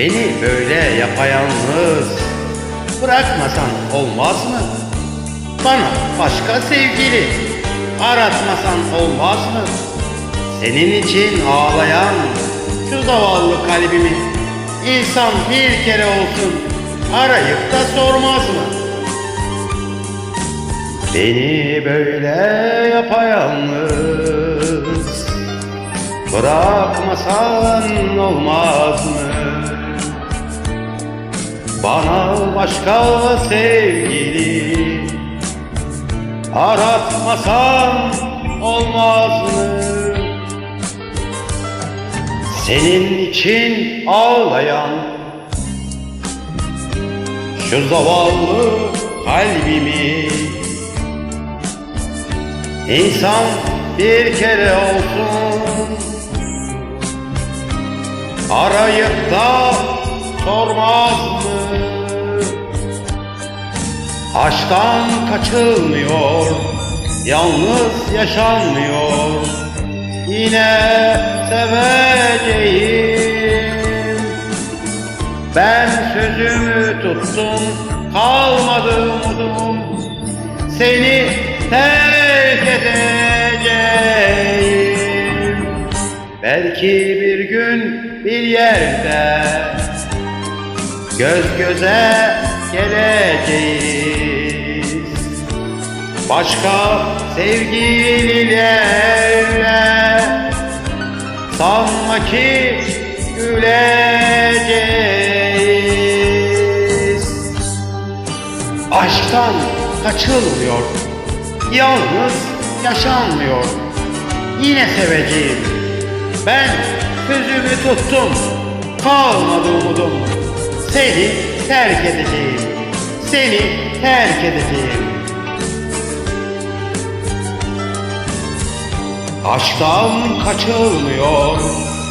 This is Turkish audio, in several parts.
Beni böyle yapayalnız bırakmasan olmaz mı? Bana başka sevgili aratmasan olmaz mı? Senin için ağlayan şu zavallı kalbimi insan bir kere olsun arayıp da sormaz mı? Beni böyle yapayalnız Bırakmasan olmaz mı? Bana başka sevgili Aratmasan olmaz mı? Senin için ağlayan Şu zavallı kalbimi İnsan bir kere olsun Arayıp da sormaz mı? Aşktan kaçılmıyor Yalnız yaşanmıyor. Yine seveceğim. Ben sözümü tuttum Kalmadı umudum Seni terk edeceğim. Belki bir gün bir yerde Göz göze geleceğiz. Başka sevgililerle Sanma ki güleceğiz. Aşktan kaçılmıyor Yalnız yaşanmıyor. Yine seveceğim Ben sözümü tuttum Kalmadı umudum Seni terk edeceğim. Seni terk edeceğim. Aşktan kaçılmıyor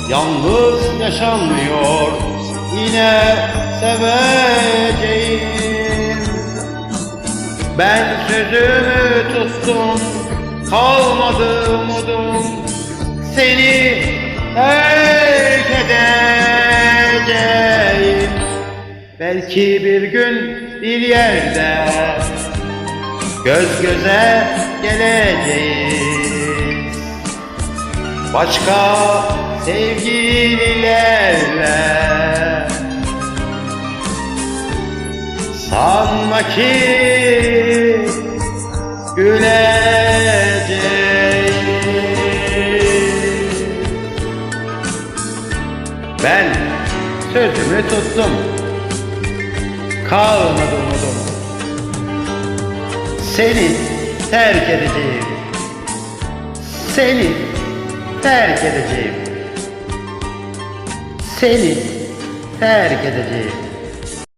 Yalnız yaşanmıyor Yine seveceğim. Ben sözümü tuttum Kalmadı umudum. Seni terk edeceğim Belki bir gün bir yerde Göz göze geleceğiz. Başka sevgililerle Sanma ki güleceğim Ben sözümü tuttum Kalmadı umudum. Seni terk edeceğim. Seni terk edeceğim. Seni terk edeceğim